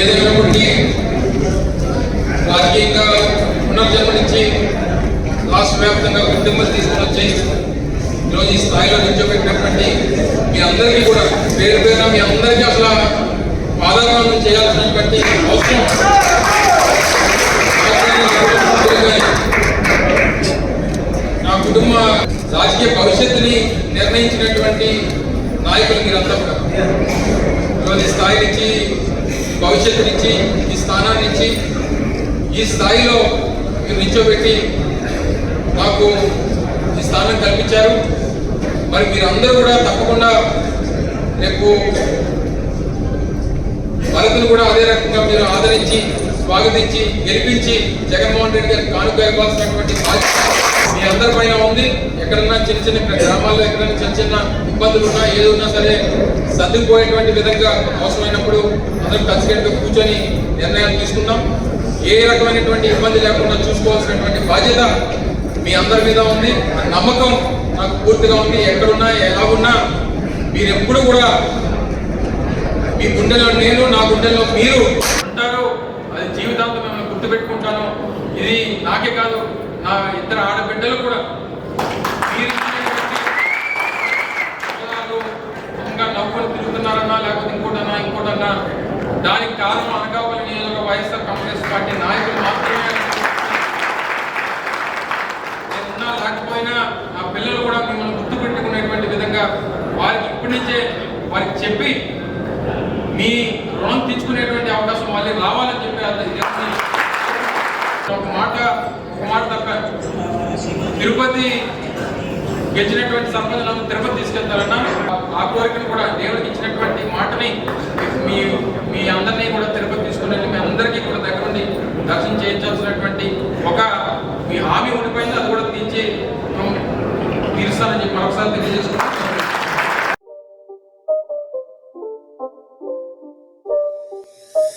ఏదైనప్పటికీ రాజకీయంగా పునర్జన్మ నుంచి రాష్ట్ర వ్యాప్తంగా ఉద్యమాలు తీసుకుని వచ్చి ఈరోజు ఈ స్థాయిలో నిల్చోబెట్టినప్పటికీ మీ అందరికీ కూడా పేరు పేరున మీ అందరికీ అసలు పాదాలను చేయాల్సినటువంటి అవసరం. నా కుటుంబ రాజకీయ భవిష్యత్తుని నిర్ణయించినటువంటి నాయకులు మీరంతా కూడా. ఈరోజు స్థాయి నుంచి భవిష్యత్తు నుంచి ఈ స్థానాన్ని ఇచ్చి ఈ స్థాయిలో మీరు నిల్చోబెట్టి మాకు ఈ స్థానం కల్పించారు. మరి మీరందరూ కూడా తప్పకుండా రేపు భరత్ను కూడా అదే రకంగా మీరు ఆదరించి స్వాగతించి గెలిపించి జగన్మోహన్ రెడ్డి గారికి కానుక ఇవ్వాల్సినటువంటి బాధ్యత ఉంది. ఎక్కడన్నా చిన్న చిన్న గ్రామాల్లో ఎక్కడైనా చిన్న చిన్న ఇబ్బందులు ఉన్నా ఏది ఉన్నా సరే సర్దుకుపోయేటువంటి విధంగా అవసరమైనప్పుడు అందరం కలిసికట్టుగా కూర్చొని నిర్ణయాలు తీసుకున్నాం ఏ రకమైనటువంటి ఇబ్బంది లేకుండా చూసుకోవాల్సినటువంటి బాధ్యత మీ అందరి మీద ఉంది. నమ్మకం నాకు పూర్తిగా ఉంది. ఎక్కడున్నా ఎలా ఉన్నా మీరు ఎప్పుడు కూడా మీ గుండెలో నేను నా గుండెలో మీరు ఉంటారు అది జీవితాంతం మిమ్మల్ని గుర్తుపెట్టుకుంటాను. ఇది నాకే కాదు నా ఇద్దరు ఆడబిడ్డలు కూడా లేకపోతే ఇంకోటన్నా దానికి కారణం అనకాపల్లి నియోజక వైఎస్ఆర్ కాంగ్రెస్ పార్టీ నాయకులు మాత్రమే. నేను లేకపోయినా ఆ పిల్లలు కూడా మిమ్మల్ని గుర్తుపెట్టుకునేటువంటి విధంగా వారికి ఇప్పటి నుంచే వారికి చెప్పి మీ రుణం తీసుకునేటువంటి అవకాశం మళ్ళీ రావాలని చెప్పి ఒక మాట ఒక మాట తప్ప తిరుపతి గెలిచినటువంటి సంపదలను తిరుపతి తీసుకెళ్తారన్నా ఆ కోరికను కూడా దర్శనం చేయించాల్సినటువంటి ఒక మీ హామీ ఉండిపోయింది అది కూడా తీర్చి తీరుస్తానని చెప్పి మరొకసారి తెలియజేసుకుంటాం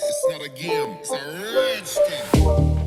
It's not a game, it's a game.